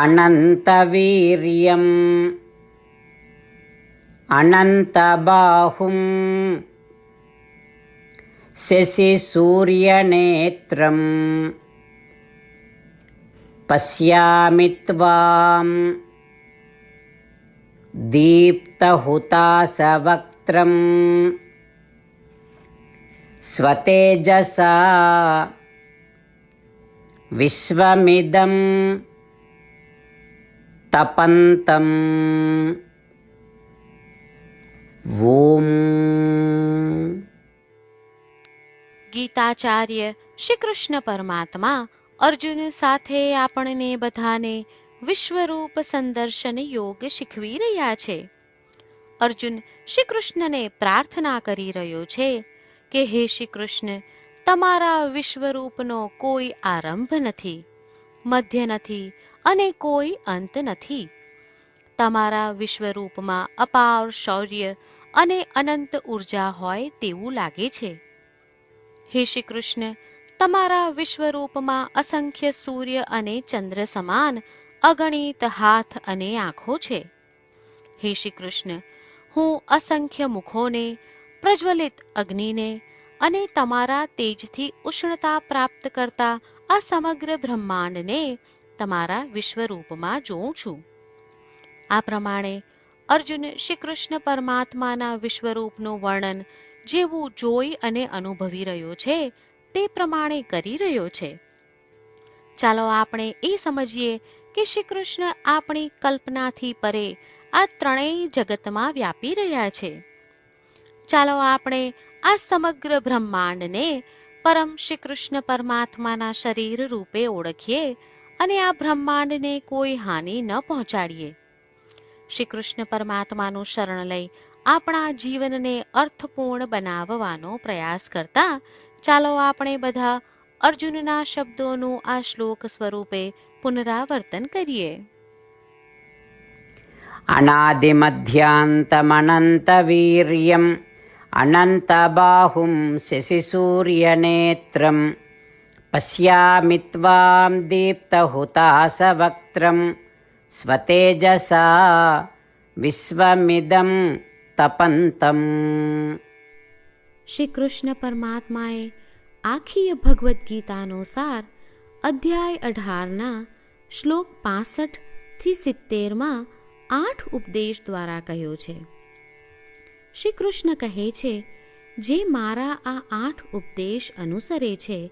अनन्तवीर्यम् अनन्तबाहुम् शशिसूर्यनेत्रम् पश्यामि त्वाम् दीप्तहुतासवक्त्रम् स्वतेजसा विश्वमिदं તપંતમ ઓમ ગીતાચાર્ય શ્રી કૃષ્ણ પરમાત્મા અર્જુન સાથે આપણને બધાને વિશ્વરૂપ સંદર્શન યોગ શીખવી રહ્યા છે અર્જુન શ્રી કૃષ્ણને પ્રાર્થના કરી રહ્યો છે કે હે શ્રી કૃષ્ણ તમારા વિશ્વરૂપનો કોઈ આરંભ નથી મધ્ય નથી અને કોઈ અંત નથી. તમારા વિશ્વરૂપમાં અપાર શૌર્ય અને અનંત ઊર્જા હોય તેવું લાગે છે. હે શ્રી કૃષ્ણ, તમારા વિશ્વરૂપમાં અસંખ્ય સૂર્ય અને ચંદ્ર સમાન અગણિત હાથ અને આંખો છે. હે શ્રી કૃષ્ણ, હું અસંખ્ય મુખોને, પ્રજ્વલિત અગ્નિને અને તમારા તેજથી ઉષ્ણતા પ્રાપ્ત કરતા આ સમગ્ર બ્રહ્માંડને તમારા વિશ્વરૂપમાં જોઉં છું. આ પ્રમાણે અર્જુન શ્રી કૃષ્ણ પરમાત્માના વિશ્વરૂપનું વર્ણન જેવું જોઈ અને અનુભવી રહ્યો છે, તે પ્રમાણે કરી રહ્યો છે. ચાલો આપણે એ સમજીએ કે શ્રી કૃષ્ણ આપણી કલ્પનાથી પરે આ ત્રણેય જગતમાં વ્યાપી રહ્યા છે. ચાલો આપણે આ સમગ્ર બ્રહ્માંડને પરમ શ્રી કૃષ્ણ પરમાત્માના શરીર રૂપે ઓળખીએ અને આ બ્રહ્માંડને કોઈ હાનિ ન પહોંચાડીએ શ્રી કૃષ્ણ પરમાત્માનું શરણ લઈ આપણા જીવનને અર્થપૂર્ણ બનાવવાનો પ્રયાસ કરતા ચાલો આપણે બધા અર્જુનના શબ્દોનું આ શ્લોક સ્વરૂપે પુનરાવર્તન કરીએ अनादिमध्यान्तमनन्तवीर्यम् अनन्तबाहुं शशिसूर्यनेत्रं પશ્યામિ ત્વાં દીપ્તહુતાસવક્ત્રં સ્વતેજસા વિશ્વમિદં તપંતમ શ્રી કૃષ્ણ પરમાત્માએ આખીય ભગવદ્ ગીતા અનુસાર અધ્યાય અઢારના શ્લોક પાસઠથી સિત્તેરમાં આઠ ઉપદેશ દ્વારા કહ્યો છે। શ્રી કૃષ્ણ કહે છે, જે મારા આ આઠ ઉપદેશ અનુસરે છે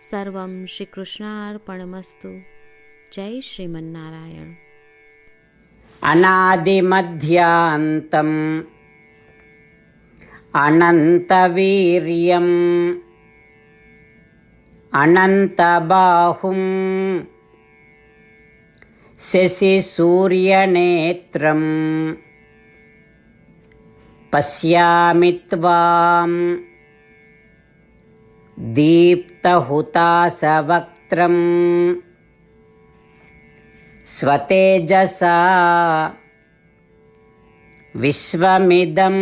सर्वं श्रीकृष्णार्पणमस्तु। जय श्रीमन्नारायण। अनादिमध्यान्तम्। अनन्तवीर्यम्। अनन्तबाहुं शशिसूर्यनेत्रम्। पश्यामि त्वाम्। दीप्तहुतासवक्त्रम् स्वतेजसा विश्वमिदं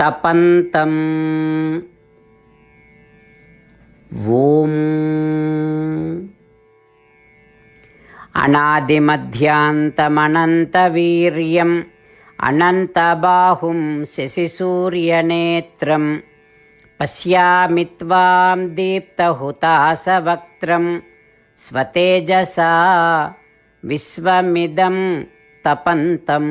तपन्तम् ॐ अनादिमध्यान्तमनन्तवीर्यम् अनन्तबाहुं शशिसूर्यनेत्रम् పశ్యామి త్వాం దీప్తహుతాసవక్త్రం స్వతేజసా విశ్వమిదం తపంతం.